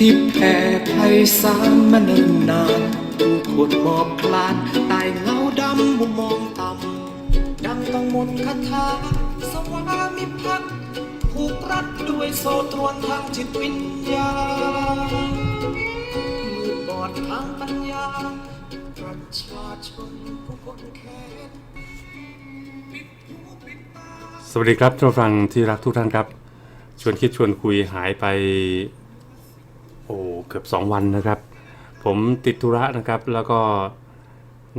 ที่แผ่ไพศาลมาเนิ่นนานผู้คนหมอบคลานใต้เงาดำมุมมองต่ำดังต้องมนคาถาสวามิภักดิ์ผูกรัดด้วยโซ่ตรวนทางจิตวิญญาณมืดบอดทางปัญญา ประชาชนผู้คนแค้นสวัสดีครับท่านฟังที่รักทุกท่านครับ ชวนคิดชวนคุยหายไป โอ้เกือบ 2 วันนะครับ ผมติดธุระนะครับ แล้วก็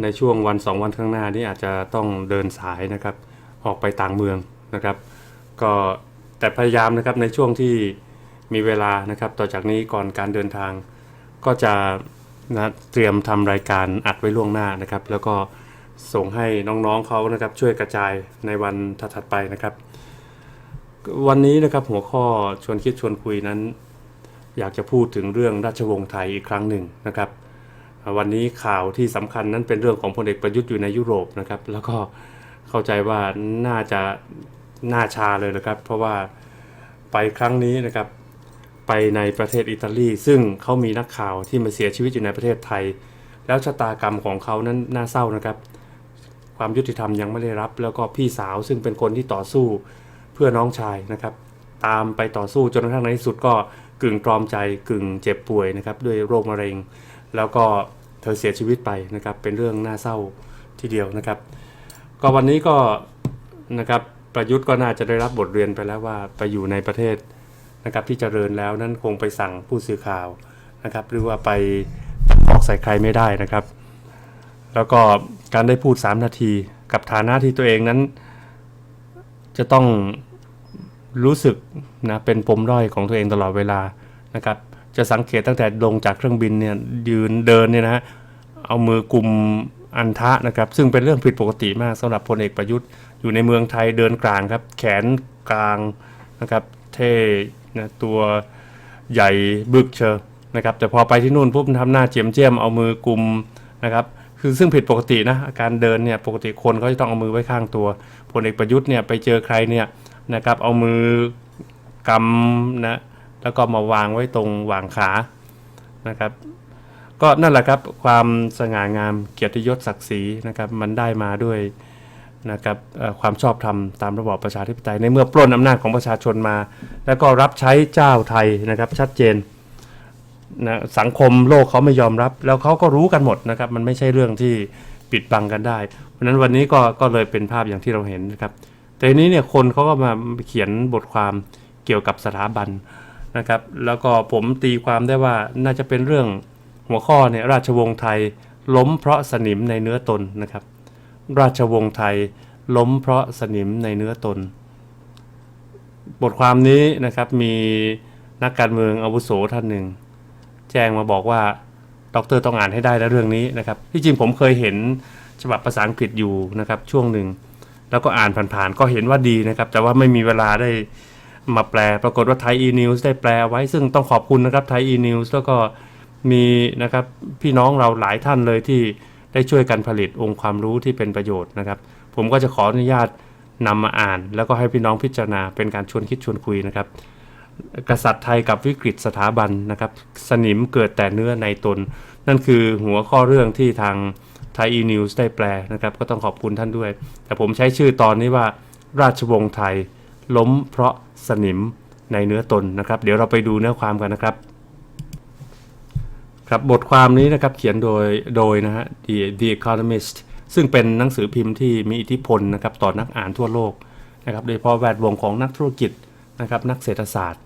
ในช่วงวัน 2 วันข้างหน้านี้อาจจะต้องเดินสายนะครับ ออกไปต่างเมืองนะครับ ก็แต่พยายามนะครับในช่วงที่มีเวลานะครับ ต่อจากนี้ก่อนการเดินทาง ก็จะนะเตรียมทำรายการอัดไว้ล่วงหน้านะครับ แล้วก็ส่งให้น้องๆเขานะครับ ช่วยกระจายในวันถัดๆไปนะครับ วันนี้นะครับหัวข้อชวนคิดชวนคุยนั้น อยากจะพูดถึงเรื่องราชวงศ์ไทยอีกครั้งหนึ่งนะครับวันนี้ข่าวที่สำคัญนั้นเป็นเรื่องของพลเอกประยุทธ์อยู่ในยุโรปนะครับ แล้วก็เข้าใจว่าน่าจะน่าชาเลยนะครับ เพราะว่าไปครั้งนี้นะครับไปในประเทศอิตาลี ซึ่งเขามีนักข่าวที่มาเสียชีวิตอยู่ในประเทศไทย แล้วชะตากรรมของเขานั้นน่าเศร้านะครับ ความยุติธรรมยังไม่ได้รับ แล้วก็พี่สาวซึ่งเป็นคนที่ต่อสู้เพื่อน้องชายนะครับ ตามไปต่อสู้จนกระทั่งในที่สุดก็ กึ่งตรอมใจกึ่งเจ็บป่วยนะครับด้วยโรคมะเร็ง แล้วก็เธอเสียชีวิตไปนะครับเป็นเรื่องน่าเศร้าทีเดียวนะครับ ก็วันนี้ก็นะครับประยุทธ์ก็น่าจะได้รับบทเรียนไปแล้วว่าไปอยู่ในประเทศนะครับที่เจริญแล้วนั้นคงไปสั่งผู้สื่อข่าวนะครับ หรือว่าไปออกใส่ใครไม่ได้นะครับ แล้วก็การได้พูด 3 นาทีกับฐานะที่ตัวเองนั้นจะต้อง รู้สึกนะเป็นปมด้อยของตัวเองตลอดเวลานะครับจะสังเกตตั้งแต่ลงจากเครื่องบินเนี่ยยืนเดินเนี่ยนะฮะเอามือกุมอันทะนะครับซึ่งเป็นเรื่องผิดปกติมากสำหรับพลเอกประยุทธ์อยู่ในเมืองไทยเดินกลางครับ แขนกลางนะครับเท่นะตัวใหญ่บึกเชอนะครับแต่พอไปที่นู่นปุ๊บทำหน้าเจียมเจียมเอามือกุมนะครับคือซึ่งผิดปกตินะการเดินเนี่ยปกติคนเขาจะต้องเอามือไว้ข้างตัวพลเอกประยุทธ์เนี่ยไปเจอใครเนี่ย นะครับ เอามือกำนะ แล้วก็มาวางไว้ตรงหว่างขานะครับ ก็นั่นแหละครับความสง่างามเกียรติยศศักดิ์ศรีนะครับ มันได้มาด้วยนะครับความชอบธรรมตามระบอบประชาธิปไตยในเมื่อปล้นอำนาจของประชาชนมา แล้วก็รับใช้เจ้าไทยนะครับ ชัดเจนนะสังคมโลกเขาไม่ยอมรับ แล้วเขาก็รู้กันหมดนะครับ มันไม่ใช่เรื่องที่ปิดบังกันได้ เพราะนั้นวันนี้ก็ก็เลยเป็นภาพอย่างที่เราเห็นนะครับ แต่ทีนี้เนี่ยคนเขาก็มาเขียนบทความเกี่ยวกับสถาบันนะครับ แล้วก็ผมตีความได้ว่าน่าจะเป็นเรื่องหัวข้อเนี่ยราชวงศ์ไทยล้มเพราะสนิมในเนื้อตนนะครับ ราชวงศ์ไทยล้มเพราะสนิมในเนื้อตน บทความนี้นะครับมีนักการเมืองอาวุโสท่านหนึ่ง แจ้งมาบอกว่าด็อกเตอร์ต้องอ่านให้ได้แล้วเรื่องนี้นะครับที่จริงผมเคยเห็นฉบับภาษาอังกฤษอยู่นะครับช่วงหนึ่ง แล้วก็อ่านผ่านๆก็เห็นว่าดีนะครับ แต่ว่าไม่มีเวลาได้มาแปล ปรากฏว่าไทย e-news ได้แปลไว้ ซึ่งต้องขอบคุณนะครับไทย e-news แล้วก็มีนะครับพี่น้องเราหลายท่านเลยที่ได้ช่วยกันผลิตองค์ความรู้ที่เป็นประโยชน์นะครับ ผมก็จะขออนุญาตนำมาอ่าน แล้วก็ให้พี่น้องพิจารณาเป็นการชวนคิดชวนคุยนะครับ กษัตริย์ไทยกับวิกฤตสถาบันนะครับ สนิมเกิดแต่เนื้อในตน นั่นคือหัวข้อเรื่องที่ทาง ไทย e-news ได้แปลนะครับ ก็ต้องขอบคุณท่านด้วย แต่ผมใช้ชื่อตอนนี้ว่าราชวงศ์ไทย ล้มเพราะสนิมในเนื้อตนนะครับ เดี๋ยวเราไปดูเนื้อความกันนะครับ ครับบทความนี้นะครับเขียนโดยโดยนะฮะ The, The Economist ซึ่งเป็นหนังสือพิมพ์ที่มีอิทธิพลนะครับต่อนักอ่านทั่วโลกนะครับโดยเฉพาะแวดวงของนักธุรกิจนะครับนักเศรษฐศาสตร์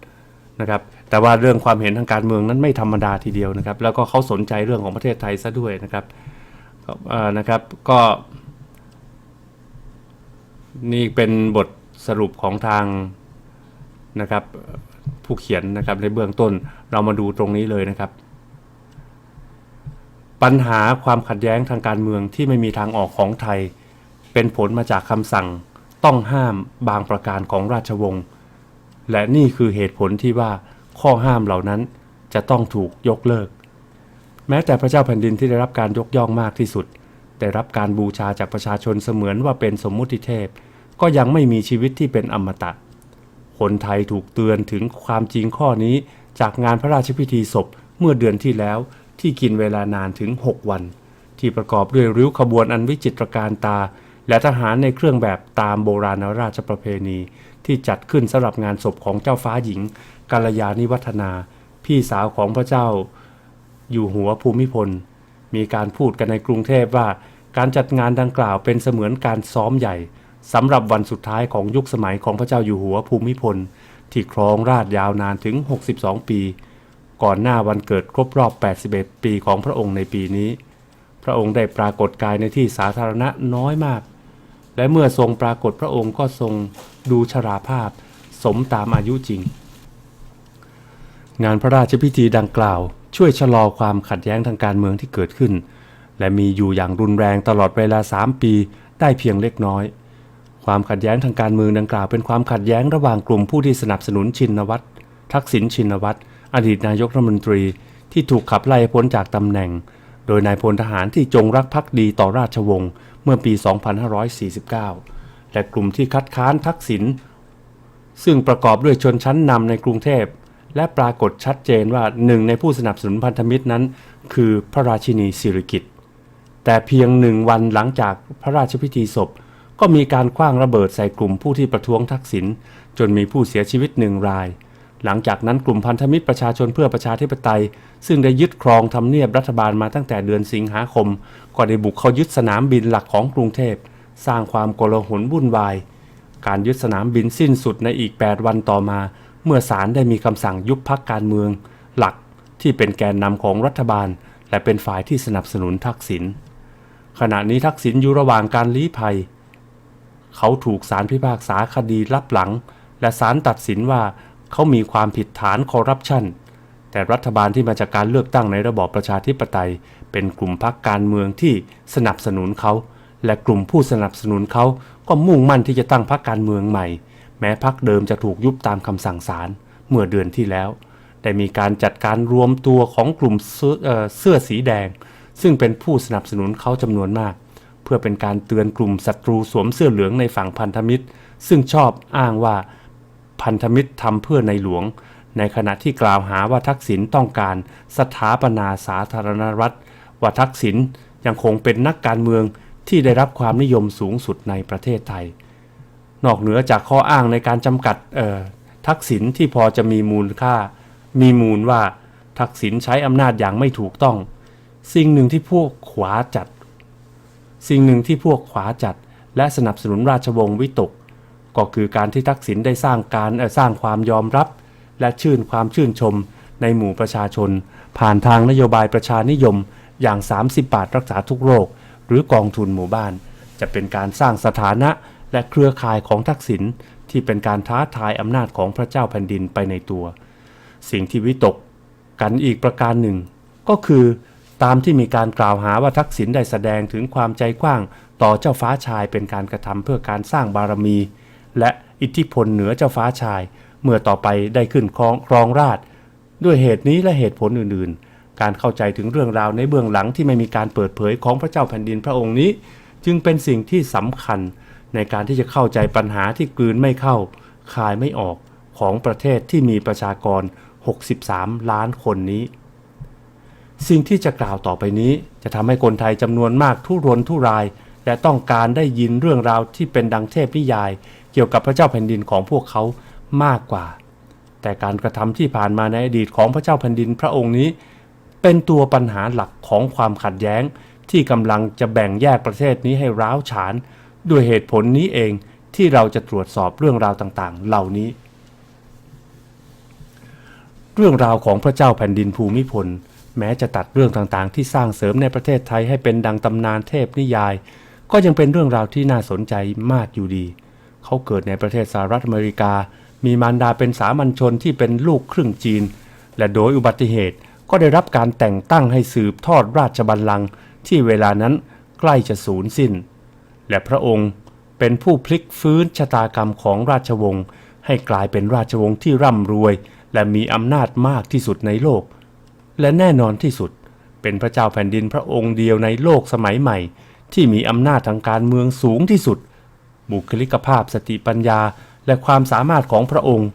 นะครับแต่ว่าเรื่องความเห็นทางการเมืองนั้นไม่ธรรมดาทีเดียวนะครับ แล้วก็เขาสนใจเรื่องของประเทศไทยซะด้วยนะครับ นะครับก็ นี่เป็นบทสรุปของทางนะครับผู้เขียนนะครับในเบื้องต้นเรามาดูตรงนี้เลยนะครับ ปัญหาความขัดแย้งทางการเมืองที่ไม่มีทางออกของไทย เป็นผลมาจากคำสั่งต้องห้ามบางประการของราชวงศ์และนี่คือเหตุผลที่ว่าข้อห้ามเหล่านั้นจะต้องถูกยกเลิก แม้แต่พระเจ้าแผ่นดินที่ได้รับการยกย่องมากที่สุด ได้รับการบูชาจากประชาชนเสมือนว่าเป็นสมมุติเทพ ก็ยังไม่มีชีวิตที่เป็นอมตะ คนไทยถูกเตือนถึงความจริงข้อนี้จากงานพระราชพิธีศพเมื่อเดือนที่แล้วที่กินเวลานานถึง 6 วัน ที่ประกอบด้วยริ้วขบวนอันวิจิตรการตา และทหารในเครื่องแบบตามโบราณราชประเพณี ที่จัดขึ้นสำหรับงานศพของเจ้าฟ้าหญิงกาลยานิวัฒนา พี่สาวของพระเจ้า อยู่หัวภูมิพล มีการพูดกันในกรุงเทพว่า การจัดงานดังกล่าวเป็นเสมือนการซ้อมใหญ่สำหรับวันสุดท้ายของยุคสมัยของพระเจ้าอยู่หัวภูมิพล ที่ครองราชยาวนานถึง 62 ปี ก่อนหน้าวันเกิดครบรอบ 81 ปีของพระองค์ในปีนี้ พระองค์ได้ปรากฏกายในที่สาธารณะน้อยมาก และเมื่อทรงปรากฏพระองค์ก็ทรงดูชราภาพ สมตามอายุจริง งานพระราชพิธีดังกล่าว ช่วยชะลอความขัดแย้งทางการเมืองที่เกิดขึ้น และมีอยู่อย่างรุนแรงตลอดเวลา 3 ปีได้เพียงเล็กน้อย ความขัดแย้งทางการเมืองดังกล่าวเป็นความขัดแย้งระหว่างกลุ่มผู้ที่สนับสนุนชินวัตรทักษิณชินวัตรอดีตนายกรัฐมนตรีที่ถูกขับไล่พ้นจากตำแหน่ง โดยนายพลทหารที่จงรักภักดีต่อราชวงศ์เมื่อปี 2549 และกลุ่มที่คัดค้านทักษิณซึ่งประกอบด้วยชนชั้นนำในกรุงเทพ และปรากฏชัดเจนว่าหนึ่งในผู้สนับสนุนพันธมิตรนั้น คือพระราชินีสิริกิตแต่เพียงหนึ่งวันหลังจากพระราชพิธีศพ ก็มีการคว้างระเบิดใส่กลุ่มผู้ที่ประท้วงทักษิณจนมีผู้เสียชีวิตหนึ่งราย หลังจากนั้นกลุ่มพันธมิตรประชาชนเพื่อประชาธิปไตย ซึ่งได้ยึดครองทำเนียบรัฐบาลมาตั้งแต่เดือนสิงหาคม ก็ได้บุกเข้ายึดสนามบินหลักของกรุงเทพสร้างความโกลาหลวุ่นวาย การยึดสนามบินสิ้นสุดในอีก 8 วันต่อมา เมื่อศาลได้มีคำสั่งยุบพักการเมือง หลักที่เป็นแกนนำของรัฐบาล และเป็นฝ่ายที่สนับสนุนทักษิณขณะนี้ทักษิณอยู่ระหว่างการลี้ภัย เขาถูกศาลพิพากษาคดีลับหลัง และศาลตัดสินว่าเขามีความผิดฐานคอร์รัปชันแต่รัฐบาลที่มาจากการเลือกตั้งในระบอบประชาธิปไตย เป็นกลุ่มพรรคการเมืองที่สนับสนุนเขา และกลุ่มผู้สนับสนุนเขาก็มุ่งมั่นที่จะตั้งพรรคการเมืองใหม่ แม้พรรคเดิมจะถูกยุบตามคำสั่งศาลเมื่อเดือนที่แล้ว ได้มีการจัดการรวมตัวของกลุ่มเสื้อเอ่อเสื้อสีแดง ซึ่งเป็นผู้สนับสนุนเขาจำนวนมาก เพื่อเป็นการเตือนกลุ่มศัตรูสวมเสื้อเหลืองในฝั่งพันธมิตร ซึ่งชอบอ้างว่าพันธมิตรทำเพื่อในหลวง ในขณะที่กล่าวหาว่าทักษิณต้องการสถาปนาสาธารณรัฐว่าทักษิณยังคงเป็นนักการเมืองที่ได้รับความนิยมสูงสุดในประเทศไทย นอกเหนือจากข้ออ้างในการจำกัดทักษิณที่พอจะมีมูลค่า มีมูลว่าทักษิณใช้อำนาจอย่างไม่ถูกต้อง สิ่งหนึ่งที่พวกขวาจัด สิ่งหนึ่งที่พวกขวาจัด และสนับสนุนราชวงศ์วิตก ก็คือการที่ทักษิณได้สร้างการสร้างความยอมรับ และชื่นความชื่นชมในหมู่ประชาชน ผ่านทางนโยบายประชานิยมอย่าง 30 บาทรักษาทุกโรค หรือกองทุนหมู่บ้าน จะเป็นการสร้างสถานะ และเครือข่ายของทักษิณที่เป็นการท้าทายอำนาจของพระเจ้าแผ่นดินไปในตัว สิ่งที่วิตกกันอีกประการหนึ่ง ก็คือตามที่มีการกล่าวหาว่าทักษิณได้แสดงถึงความใจกว้างต่อเจ้าฟ้าชายเป็นการกระทำเพื่อการสร้างบารมี และอิทธิพลเหนือเจ้าฟ้าชาย เมื่อต่อไปได้ขึ้นครองครองราช ด้วยเหตุนี้และเหตุผลอื่นๆ การเข้าใจถึงเรื่องราวในเบื้องหลังที่ไม่มีการเปิดเผยของพระเจ้าแผ่นดินพระองค์นี้ จึงเป็นสิ่งที่สำคัญ ในการที่จะเข้าใจปัญหาที่กลืนไม่เข้าคายไม่ออกของประเทศที่มีประชากร 63 ล้านคนนี้ สิ่งที่จะกล่าวต่อไปนี้ จะทำให้คนไทยจำนวนมากทุรนทุราย และต้องการได้ยินเรื่องราวที่เป็นดังเทพนิยาย เกี่ยวกับพระเจ้าแผ่นดินของพวกเขามากกว่า แต่การกระทำที่ผ่านมาในอดีตของพระเจ้าแผ่นดินพระองค์นี้ เป็นตัวปัญหาหลักของความขัดแย้งที่กำลังจะแบ่งแยกประเทศนี้ให้ร้าวฉาน ด้วยเหตุผลนี้เองที่เราจะตรวจสอบเรื่องราวต่างๆ เหล่านี้ เรื่องราวของพระเจ้าแผ่นดินภูมิพล แม้จะตัดเรื่องต่างๆ ที่สร้างเสริมในประเทศไทยให้เป็นดังตำนานเทพนิยาย ก็ยังเป็นเรื่องราวที่น่าสนใจมากอยู่ดี เขาเกิดในประเทศสหรัฐอเมริกา มีมารดาเป็นสามัญชนที่เป็นลูกครึ่งจีน และโดยอุบัติเหตุก็ได้รับการแต่งตั้งให้สืบทอดราชบัลลังก์ที่เวลานั้นใกล้จะสูญสิ้น และพระองค์เป็นผู้พลิกฟื้นชะตากรรมของราชวงศ์ให้กลายเป็นราชวงศ์ที่ร่ำรวย และมีอำนาจมากที่สุดในโลก และแน่นอนที่สุด เป็นพระเจ้าแผ่นดินพระองค์เดียวในโลกสมัยใหม่ ที่มีอำนาจทางการเมืองสูงที่สุด บุคลิกภาพสติปัญญาและความสามารถของพระองค์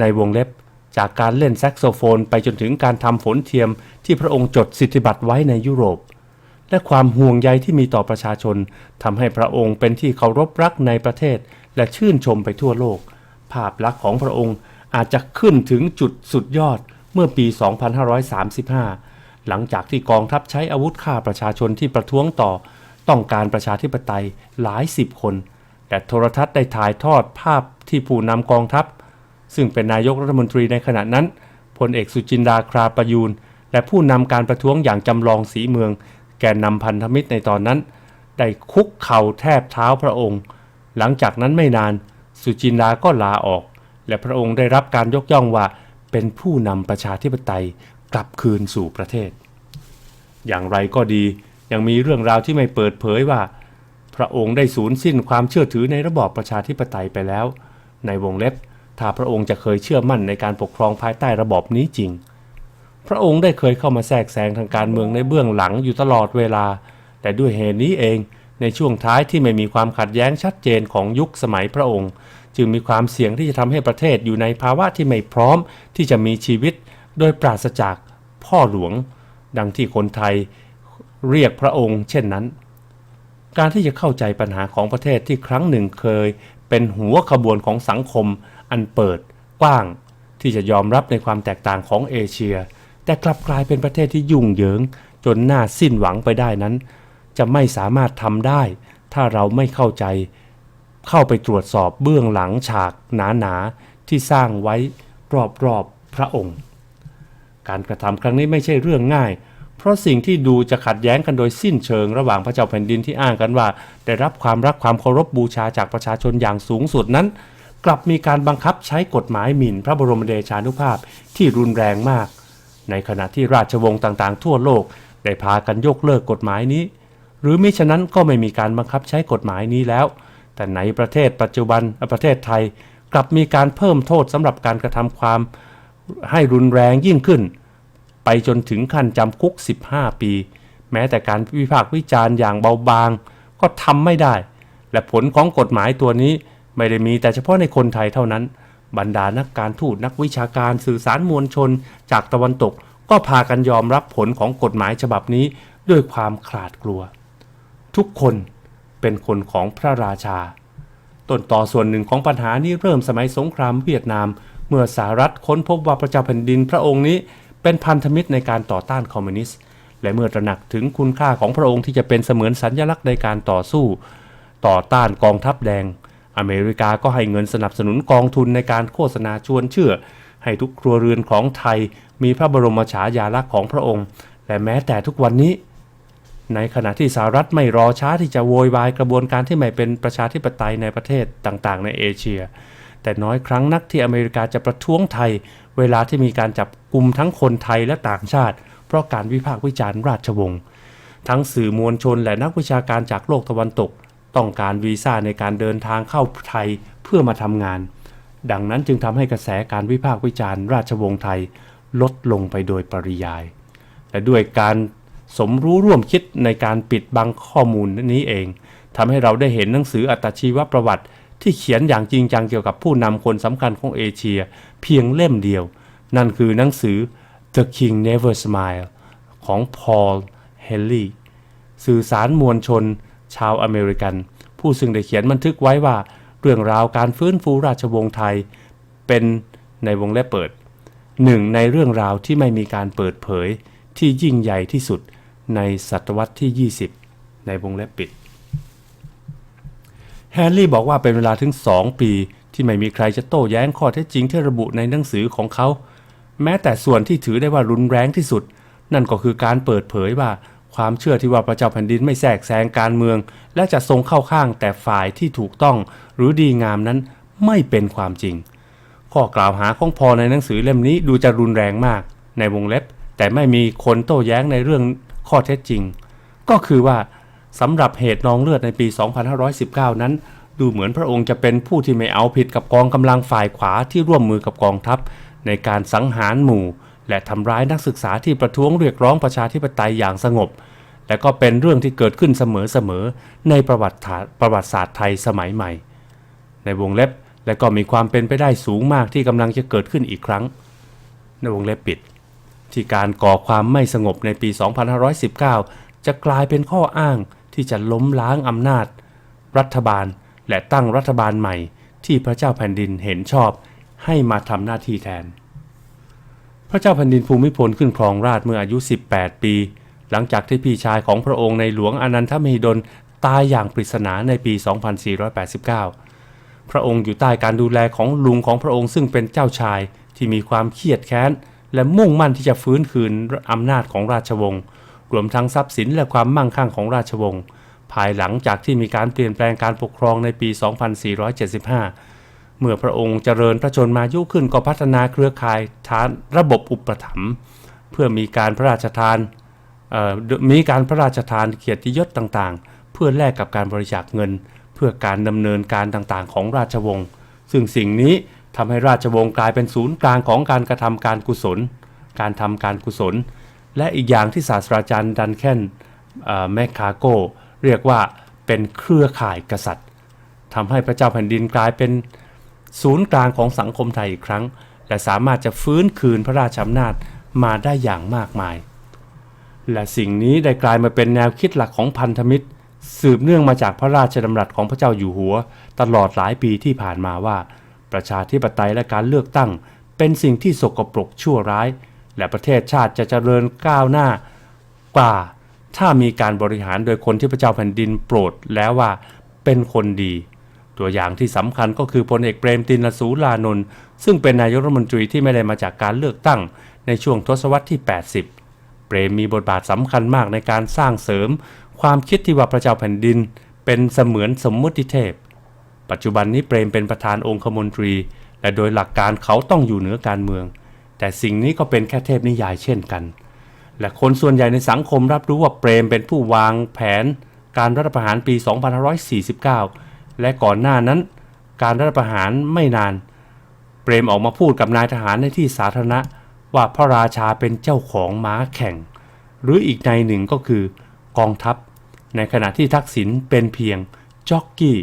ในวงเล็บจากการเล่นแซกโซโฟนไปจนถึงการทำฝนเทียมที่พระองค์จดสิทธิบัตรไว้ในยุโรป และความห่วงใยที่มีต่อประชาชนทำให้พระองค์เป็นที่เคารพรักในประเทศ และชื่นชมไปทั่วโลก ภาพลักษณ์ของพระองค์อาจจะขึ้นถึงจุดสุดยอดเมื่อปี 2535 หลังจากที่กองทัพใช้อาวุธฆ่าประชาชนที่ประท้วงต่อ ต้องการประชาธิปไตยหลายสิบคน แต่โทรทัศน์ได้ถ่ายทอดภาพที่ผู้นำกองทัพ ซึ่งเป็นนายกรัฐมนตรีในขณะนั้นพลเอกสุจินดาคราประยูนและผู้นำการประท้วงอย่างจำลองสีเมือง แกนนำพันธมิตรในตอนนั้น ได้คุกเข่าแทบเท้าพระองค์ หลังจากนั้นไม่นานสุจินดาก็ลาออก และพระองค์ได้รับการยกย่องว่าเป็นผู้นำประชาธิปไตยกลับคืนสู่ประเทศ อย่างไรก็ดียังมีเรื่องราวที่ไม่เปิดเผยว่า พระองค์ได้สูญสิ้นความเชื่อถือในระบอบประชาธิปไตยไปแล้ว ในวงเล็บ ถ้าพระองค์จะเคยเชื่อมั่นในการปกครองภายใต้ระบอบนี้จริง พระองค์ได้เคยเข้ามาแทรกแซงทางการเมืองในเบื้องหลังอยู่ตลอดเวลา แต่ด้วยเหตุนี้เองในช่วงท้ายที่ไม่มีความขัดแย้งชัดเจนของยุคสมัยพระองค์ จึงมีความเสี่ยงที่จะทำให้ประเทศอยู่ในภาวะที่ไม่พร้อมที่จะมีชีวิต โดยปราศจากพ่อหลวง ดังที่คนไทยเรียกพระองค์ เช่นนั้น การที่จะเข้าใจปัญหาของประเทศที่ครั้งหนึ่งเคย เป็นหัวขบวนของสังคม อันเปิด กว้าง ที่จะยอมรับในความแตกต่างของเอเชีย แต่กลับกลายเป็นประเทศที่ยุ่งเหยิง จนน่าสิ้นหวังไปได้นั้น จะไม่สามารถทำได้ ถ้าเราไม่เข้าใจ เข้าไปตรวจสอบเบื้องหลังฉากหนาๆที่สร้างไว้รอบๆพระองค์ การกระทำครั้งนี้ไม่ใช่เรื่องง่าย เพราะสิ่งที่ดูจะขัดแย้งกันโดยสิ้นเชิง ระหว่างพระเจ้าแผ่นดินที่อ้างกันว่า ได้รับความรักความเคารพบูชาจากประชาชนอย่างสูงสุดนั้น กลับมีการบังคับใช้กฎหมายหมิ่นพระบรมเดชานุภาพที่รุนแรงมาก ในขณะที่ราชวงศ์ต่างๆ ทั่วโลกได้พากันยกเลิกกฎหมายนี้ หรือมิฉะนั้นก็ไม่มีการบังคับใช้กฎหมายนี้แล้ว แต่ในประเทศปัจจุบันประเทศไทยกลับมีการเพิ่มโทษสำหรับการกระทำความให้รุนแรงยิ่งขึ้น ไปจนถึงขั้นจำคุก 15 ปี แม้แต่การวิพากษ์วิจารณ์อย่างเบาบาง ก็ทำไม่ได้ และผลของกฎหมายตัวนี้ไม่ได้มีแต่เฉพาะในคนไทยเท่านั้น บรรดานักการทูตนักวิชาการสื่อสารมวลชน จากตะวันตกก็พากันยอมรับผลของกฎหมายฉบับนี้ด้วยความขลาดกลัว ทุกคนเป็นคนของพระราชา ต้นต่อส่วนหนึ่งของปัญหานี้เริ่มสมัยสงครามเวียดนาม เมื่อสหรัฐค้นพบว่าพระเจ้าแผ่นดินพระองค์นี้เป็นพันธมิตรในการต่อต้านคอมมิวนิสต์ และเมื่อตระหนักถึงคุณค่าของพระองค์ที่จะเป็นเสมือนสัญลักษณ์ในการต่อสู้ ต่อต้านกองทัพแดง อเมริกาก็ให้เงินสนับสนุนกองทุนในการโฆษณาชวนเชื่อ ให้ทุกครัวเรือนของไทย มีพระบรมฉายาลักษณ์ของพระองค์ และแม้แต่ทุกวันนี้ ในขณะที่สหรัฐไม่รอช้าที่จะโวยวายกระบวนการที่ไม่เป็นประชาธิปไตยในประเทศต่างๆ ในเอเชีย แต่น้อยครั้งนักที่อเมริกาจะประท้วงไทย เวลาที่มีการจับกลุ่มทั้งคนไทยและต่างชาติ เพราะการวิพากษ์วิจารณ์ราชวงศ์ทั้งสื่อมวลชนและนักวิชาการจากโลกตะวันตก ต้องการวีซ่าในการเดินทางเข้าไทยเพื่อมาทำงาน ดังนั้นจึงทำให้กระแสการวิพากษ์วิจารณ์ราชวงศ์ไทยลดลงไปโดยปริยาย และด้วยการสมรู้ร่วมคิดในการปิดบังข้อมูลนี้เองทำให้เราได้เห็นหนังสืออัตชีวประวัติที่เขียนอย่างจริงจังเกี่ยวกับผู้นำคนสำคัญของเอเชีย เพียงเล่มเดียว นั่นคือหนังสือ The King Never Smile ของ Paul Henley สื่อสารมวลชน ชาวอเมริกัน ผู้ซึ่งได้เขียนบันทึกไว้ว่า เรื่องราวการฟื้นฟูราชวงศ์ไทย เป็นในวงเล็บเปิดหนึ่งในเรื่องราวที่ไม่มีการเปิดเผยที่ยิ่งใหญ่ที่สุดในศตวรรษที่ 20 ในวงเล็บปิด แฮร์รี่บอกว่าเป็นเวลาถึง 2 ปีที่ไม่มีใครจะโต้แย้งข้อเท็จจริงที่ระบุในหนังสือของเขา แม้แต่ส่วนที่ถือได้ว่ารุนแรงที่สุด นั่นก็คือการเปิดเผยว่า ความเชื่อที่ว่าพระเจ้าแผ่นดินไม่แทรกแซงการเมือง และจะทรงเข้าข้างแต่ฝ่ายที่ถูกต้องหรือดีงามนั้นไม่เป็นความจริง ข้อกล่าวหาของพอในหนังสือเล่มนี้ดูจะรุนแรงมาก ในวงเล็บ แต่ไม่มีคนโต้แย้งในเรื่องข้อเท็จจริง ก็คือว่าสำหรับเหตุนองเลือดในปี 2519 นั้น ดูเหมือนพระองค์จะเป็นผู้ที่ไม่เอาผิดกับกองกำลังฝ่ายขวาที่ร่วมมือกับกองทัพ ในการสังหารหมู่ และทำร้ายนักศึกษาที่ประท้วงเรียกร้องประชาธิปไตยอย่างสงบ และก็เป็นเรื่องที่เกิดขึ้นเสมอๆในประวัติศาสตร์ประวัติศาสตร์ไทยสมัยใหม่ ในวงเล็บและก็มีความเป็นไปได้สูงมากที่กำลังจะเกิดขึ้นอีกครั้ง ในวงเล็บปิด ที่การก่อความไม่สงบในปี 2519 จะกลายเป็นข้ออ้างที่จะล้มล้างอำนาจ รัฐบาลและตั้งรัฐบาลใหม่ที่พระเจ้าแผ่นดินเห็นชอบให้มาทำหน้าที่แทน พระเจ้าแผ่นดินภูมิพลขึ้นครองราชเมื่ออายุ 18 ปี หลังจากที่พี่ชายของพระองค์ในหลวงอนันทมหิดลตายอย่างปริศนาในปี 2489 พระองค์อยู่ใต้การดูแลของลุงของพระองค์ซึ่งเป็นเจ้าชายที่มีความเครียดแค้น และมุ่งมั่นที่จะฟื้นคืนอำนาจของราชวงศ์ รวมทั้งทรัพย์สินและความมั่งคั่งของราชวงศ์ ภายหลังจากที่มีการเปลี่ยนแปลงการปกครองในปี 2475 เมื่อพระองค์เจริญพระชนมายุขึ้นก็พัฒนาเครือข่ายฐานระบบอุปถัมภ์เพื่อมีการพระราชทานมีการพระราชทานเกียรติยศต่างๆ เพื่อแลกกับการบริจาคเงิน เพื่อการดำเนินการต่างๆ ของราชวงศ์ซึ่งสิ่งนี้ทำให้ราชวงศ์กลายเป็นศูนย์กลางของการกระทำการกุศล การทำการกุศล และอีกอย่างที่ศาสตราจารย์ดันแคนเอ่อแมคคาโก เรียกว่าเป็นเครือข่ายกษัตริย์ทำให้พระเจ้าแผ่นดินกลายเป็น ศูนย์กลางของสังคมไทยอีกครั้ง และสามารถจะฟื้นคืนพระราชอำนาจมาได้อย่างมากมาย และสิ่งนี้ได้กลายมาเป็นแนวคิดหลักของพันธมิตร สืบเนื่องมาจากพระราชดำรัสของพระเจ้าอยู่หัว ตลอดหลายปีที่ผ่านมาว่า ประชาธิปไตยและการเลือกตั้ง เป็นสิ่งที่สกปรกชั่วร้าย และประเทศชาติจะเจริญก้าวหน้ากว่า ถ้ามีการบริหารโดยคนที่พระเจ้าแผ่นดินโปรดแล้วว่าเป็นคนดี ตัวอย่างที่สำคัญก็คือพลเอกเปรมตินสูลานนท์ซึ่งเป็นนายกรัฐมนตรีที่ไม่ได้มาจากการเลือกตั้งในช่วงทศวรรษที่ 80 เปรมมีบทบาทสำคัญมากในการสร้างเสริม ความคิดที่ว่าพระเจ้าแผ่นดิน เป็นเสมือนสมมุติเทพ ปัจจุบันนี้เปรมเป็นประธานองคมนตรี และโดยหลักการเขาต้องอยู่เหนือการเมือง แต่สิ่งนี้ก็เป็นแค่เทพนิยายเช่นกัน และคนส่วนใหญ่ในสังคมรับรู้ว่าเปรมเป็นผู้วางแผน การรัฐประหารปี 2549 และก่อนหน้านั้น การรัฐประหารไม่นาน เปรมออกมาพูดกับนายทหารในที่สาธารณะว่าพระราชาเป็นเจ้าของม้าแข่ง หรืออีกในหนึ่งก็คือกองทัพ ในขณะที่ทักษิณเป็นเพียงจ็อกกี้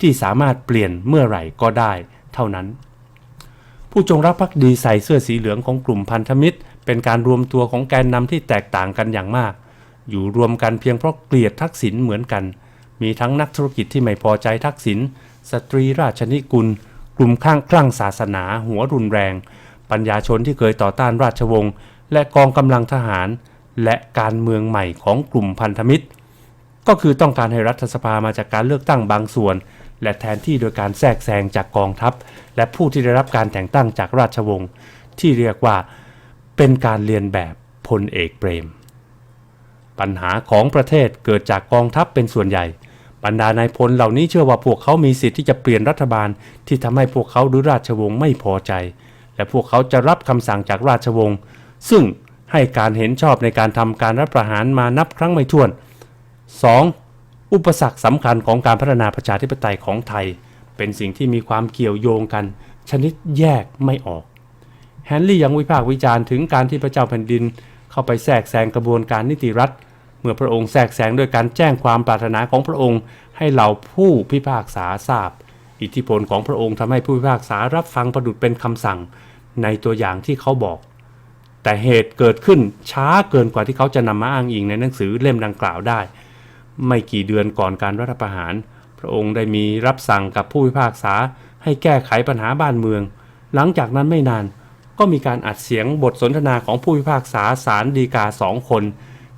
ที่สามารถเปลี่ยนเมื่อไหร่ก็ได้เท่านั้น ผู้จงรักภักดีใส่เสื้อสีเหลืองของกลุ่มพันธมิตร เป็นการรวมตัวของแกนนำที่แตกต่างกันอย่างมาก อยู่รวมกันเพียงเพราะเกลียดทักษิณเหมือนกัน มีทั้งนักธุรกิจที่ไม่พอใจทักษิณสตรีราชนิกุล กลุ่มข้างคลั่งศาสนา หัวรุนแรง ปัญญาชนที่เคยต่อต้านราชวงศ์และกองกำลังทหาร และการเมืองใหม่ของกลุ่มพันธมิตร ก็คือต้องการให้รัฐสภามาจากการเลือกตั้งบางส่วน และแทนที่โดยการแทรกแซงจากกองทัพ และผู้ที่ได้รับการแต่งตั้งจากราชวงศ์ที่เรียกว่าเป็นการเรียนแบบพลเอกเปรม ปัญหาของประเทศเกิดจากกองทัพเป็นส่วนใหญ่ บรรดานายพลเหล่านี้เชื่อว่าพวกเขามีสิทธิ์ที่จะเปลี่ยนรัฐบาลที่ทำให้พวกเขาหรือราชวงศ์ไม่พอใจ และพวกเขาจะรับคำสั่งจากราชวงศ์ซึ่งให้การเห็นชอบในการทำการรัฐประหารมานับครั้งไม่ถ้วน 2. อุปสรรคสำคัญของการพัฒนาประชาธิปไตยของไทย เป็นสิ่งที่มีความเกี่ยวโยงกัน ชนิดแยกไม่ออกแฮนรี่ยังวิพากษ์วิจารณ์ถึงการที่พระเจ้าแผ่นดิน เข้าไปแทรกแซงกระบวนการนิติรัฐ เมื่อพระองค์แทรกแซงด้วยการแจ้งความปรารถนาของพระองค์ ให้เหล่าผู้พิพากษาทราบ อิทธิพลของพระองค์ทำให้ผู้พิพากษารับฟังประดุดเป็นคำสั่ง ในตัวอย่างที่เขาบอก แต่เหตุเกิดขึ้นช้าเกินกว่าที่เขาจะนำมาอ้างอิงในหนังสือเล่มดังกล่าวได้ ไม่กี่เดือนก่อนการรัฐประหาร พระองค์ได้มีรับสั่งกับผู้พิพากษา ให้แก้ไขปัญหาบ้านเมือง หลังจากนั้นไม่นานก็มีการอัดเสียงบทสนทนาของผู้พิพากษาศาลฎีกาสองคน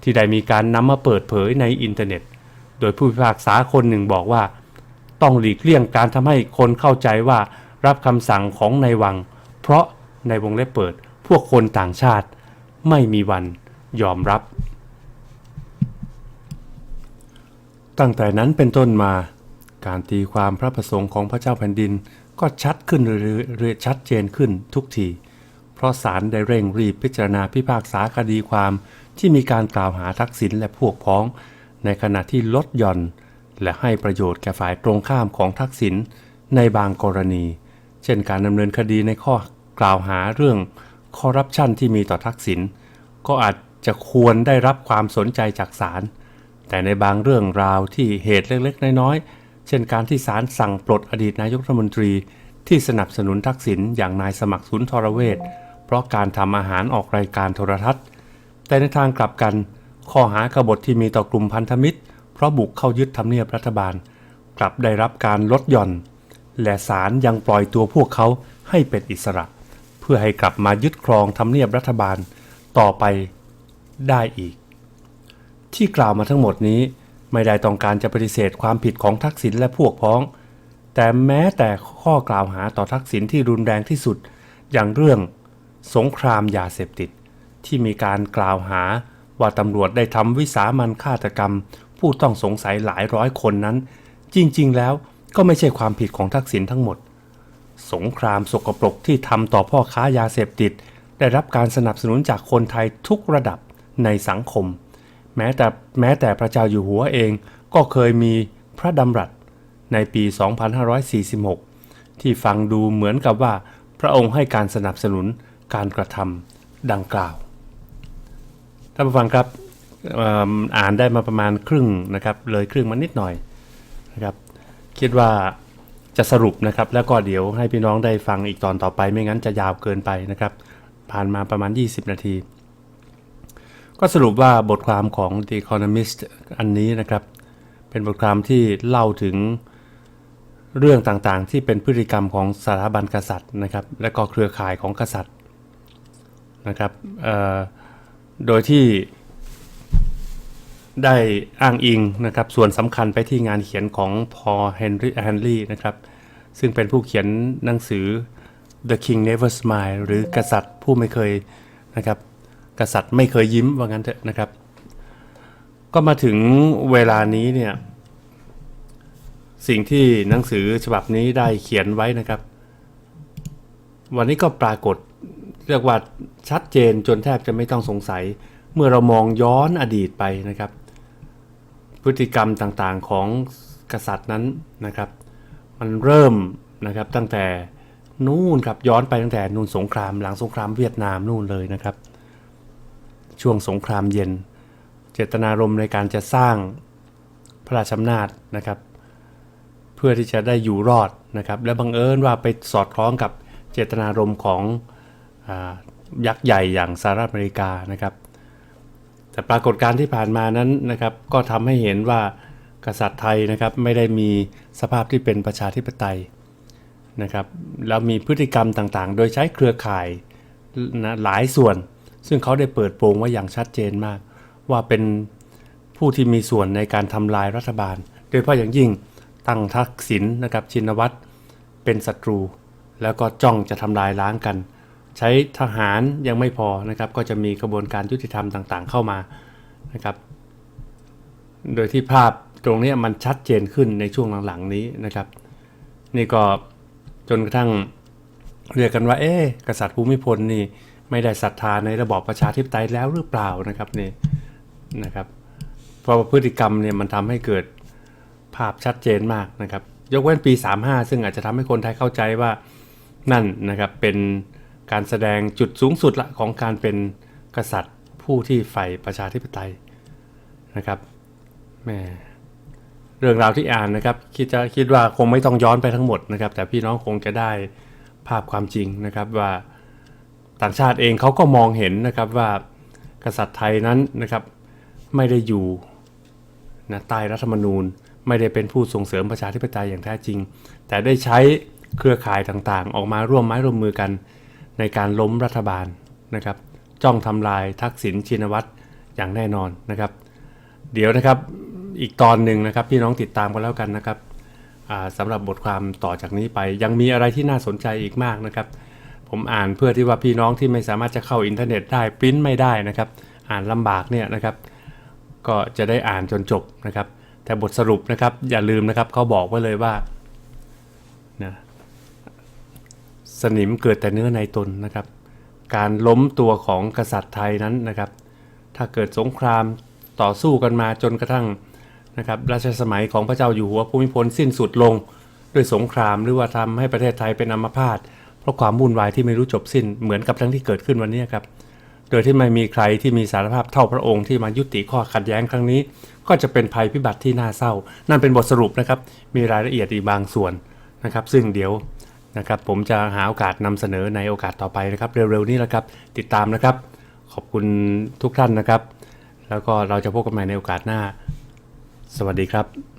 ที่ได้มีการนำมาเปิดเผยในอินเทอร์เน็ต โดยผู้พิพากษาคนหนึ่งบอกว่า ต้องหลีกเลี่ยงการทำให้คนเข้าใจว่ารับคำสั่งของในายวัง เพราะในวงเล็บเปิด พวกคนต่างชาติ ไม่มีวันยอมรับ ตั้งแต่นั้นเป็นต้นมา การตีความพระประสงค์ของพระเจ้าแผ่นดินก็ชัดขึ้นเรื่อยๆชัดเจนขึ้นทุกที เพราะศาลได้เร่งรีบพิจารณาพิพากษาคดีความ ที่มีการกล่าวหาทักษิณและพวกพ้อง ในขณะที่ลดหย่อน และให้ประโยชน์แก่ฝ่ายตรงข้ามของทักษิณในบางกรณี เช่นการดำเนินคดีในข้อกล่าวหาเรื่องคอร์รัปชันที่มีต่อทักษิณก็อาจจะควรได้รับความสนใจจากศาลแต่ในบางเรื่องราวที่เหตุเล็กๆ น้อยๆ เช่นการที่ศาลสั่งปลดอดีตนายกรัฐมนตรี ที่สนับสนุนทักษิณอย่างนายสมัครสุนทรเวชเพราะการทำอาหารออกรายการโทรทัศน์ แต่ในทางกลับกัน ข้อหากบฏที่มีต่อกลุ่มพันธมิตร เพราะบุกเข้ายึดทำเนียบรัฐบาล กลับได้รับการลดหย่อน และศาลยังปล่อยตัวพวกเขาให้เป็นอิสระ เพื่อให้กลับมายึดครองทำเนียบรัฐบาลต่อไปได้อีก ที่กล่าวมาทั้งหมดนี้ไม่ได้ต้องการจะปฏิเสธความผิดของทักษิณและพวกพ้อง แต่แม้แต่ข้อกล่าวหาต่อทักษิณที่รุนแรงที่สุด อย่างเรื่องสงครามยาเสพติด ที่มีการกล่าวหา ว่าตำรวจได้ทำวิสามันฆาตกรรม ผู้ต้องสงสัยหลายร้อยคนนั้น จริงๆ แล้วก็ไม่ใช่ความผิดของทักษิณทั้งหมด สงครามสกปรกที่ทำต่อพ่อค้ายาเสพติด ได้รับการสนับสนุนจากคนไทยทุกระดับในสังคม แม้แต่แม้แต่พระเจ้าอยู่หัวเองก็เคยมีพระดำรัสในปี 2546 ที่ฟังดูเหมือนกับว่าพระองค์ให้การสนับสนุนการกระทำดังกล่าว ท่านผู้ฟังครับเอิ่มอ่านได้มาประมาณครึ่งนะครับเลยครึ่งมานิดหน่อยนะครับคิดว่าจะสรุปนะครับแล้วก็เดี๋ยวให้พี่น้องได้ฟังอีกตอนต่อไปไม่งั้นจะยาวเกินไปนะครับ ผ่านมาประมาณ 20 นาที ก็สรุปว่าบทความของ The Economist อันนี้นะครับ เป็นบทความที่เล่าถึงเรื่องต่างๆ ที่เป็นพฤติกรรมของสถาบันกษัตริย์นะครับ และก็เครือข่ายของกษัตริย์นะครับเอ่อ โดยที่ได้อ้างอิงนะครับ ส่วนสำคัญไปที่งานเขียนของพอเฮนรี่แฮนลีย์นะครับ ซึ่งเป็นผู้เขียนหนังสือ The King Never Smile หรือกษัตริย์ผู้ไม่เคยนะครับ กษัตริย์ไม่เคยยิ้มว่างั้นเถอะนะครับ ก็มาถึงเวลานี้เนี่ย สิ่งที่หนังสือฉบับนี้ได้เขียนไว้นะครับ วันนี้ก็ปรากฏ เรียกว่าชัดเจนจนแทบจะไม่ต้องสงสัย เมื่อเรามองย้อนอดีตไปนะครับ พฤติกรรมต่างๆของกษัตริย์นั้นนะครับ มันเริ่มนะครับตั้งแต่นู่นครับย้อนไปตั้งแต่นู่นสงครามหลังสงครามเวียดนามนู่นเลยนะครับ ช่วงสงครามเย็น เจตนารมณ์ในการจะสร้างพระราชอำนาจนะครับ เพื่อที่จะได้อยู่รอดนะครับ และบังเอิญว่าไปสอดคล้องกับเจตนารมณ์ของ ยักษ์ใหญ่อย่างสหรัฐอเมริกานะครับ แต่ปรากฏการณ์ที่ผ่านมานั้นนะครับ ก็ทำให้เห็นว่ากษัตริย์ไทยนะครับไม่ได้มีสภาพที่เป็นประชาธิปไตยนะครับแล้วมีพฤติกรรมต่างๆ โดยใช้เครือข่ายนะหลายส่วน ซึ่งเขาได้เปิดโปงไว้อย่างชัดเจนมาก ว่าเป็นผู้ที่มีส่วนในการทำลายรัฐบาล โดยเฉพาะอย่างยิ่งตั้งทักษิณนะครับชินวัตรเป็นศัตรู แล้วก็จ้องจะทำลายล้างกัน ใช้ทหารยังไม่พอนะครับ ก็จะมีกระบวนการยุติธรรมต่างๆ เข้ามานะครับ โดยที่ภาพตรงนี้มันชัดเจนขึ้นในช่วงหลังๆนี้นะครับ นี่ก็จนกระทั่งเรียกกันว่า เอ๊กษัตริย์ภูมิพลนี่ไม่ได้ศรัทธาในระบอบประชาธิปไตยแล้วหรือเปล่านะครับนี่นะครับเพราะพฤติกรรมเนี่ยมันทำให้เกิดภาพชัดเจนมากนะครับ ยกเว้นปี 35 ซึ่งอาจจะทำให้คนไทยเข้าใจว่านั่นนะครับเป็น การแสดงจุดสูงสุดละของการเป็นกษัตริย์ผู้ที่ใฝ่ประชาธิปไตยนะครับแม่เรื่องราวที่อ่านนะครับคิดจะคิดว่าคงไม่ต้องย้อนไปทั้งหมดนะครับ แต่พี่น้องคงจะได้ภาพความจริงนะครับว่าต่างชาติเองเขาก็มองเห็นนะครับว่ากษัตริย์ไทยนั้นนะครับไม่ได้อยู่นะใต้รัฐธรรมนูญ ไม่ได้เป็นผู้ส่งเสริมประชาธิปไตยอย่างแท้จริง แต่ได้ใช้เครือข่ายต่างๆ ออกมาร่วมไม้ร่วมมือกัน ในการล้มรัฐบาลนะครับจ้องทำลายทักษิณชินวัตรอย่างแน่นอนนะครับ เดี๋ยวนะครับอีกตอนหนึ่งนะครับพี่น้องติดตามกันแล้วกันนะครับสำหรับบทความต่อจากนี้ไป ยังมีอะไรที่น่าสนใจอีกมากนะครับ ผมอ่านเพื่อที่ว่าพี่น้องที่ไม่สามารถจะเข้าอินเทอร์เน็ตได้ปริ้นไม่ได้นะครับ อ่านลำบากเนี่ยนะครับ ก็จะได้อ่านจนจบนะครับ แต่บทสรุปนะครับอย่าลืมนะครับเขาบอกไว้เลยว่านะ สนิมเกิดแต่เนื้อในตนนะครับ การล้มตัวของกษัตริย์ไทยนั้นนะครับ ถ้าเกิดสงครามต่อสู้กันมาจนกระทั่งนะครับรัชสมัยของพระเจ้าอยู่หัวภูมิพลสิ้นสุดลงด้วยสงครามหรือว่าทำให้ประเทศไทยเป็นอัมพาตเพราะความวุ่นวายที่ไม่รู้จบสิ้นเหมือนกับทั้งที่เกิดขึ้นวันนี้ครับ โดยที่ไม่มีใครที่มีสารภาพเท่าพระองค์ที่มายุติข้อขัดแย้งครั้งนี้ ก็จะเป็นภัยพิบัติที่น่าเศร้า นั่นเป็นบทสรุปนะครับ มีรายละเอียดอีกบางส่วนนะครับ ซึ่งเดี๋ยว นะครับผมจะหาโอกาสนำเสนอในโอกาสต่อไปนะครับ เร็วๆนี้แหละครับ ติดตามนะครับ ขอบคุณทุกท่านนะครับ แล้วก็เราจะพบกันใหม่ในโอกาสหน้า สวัสดีครับ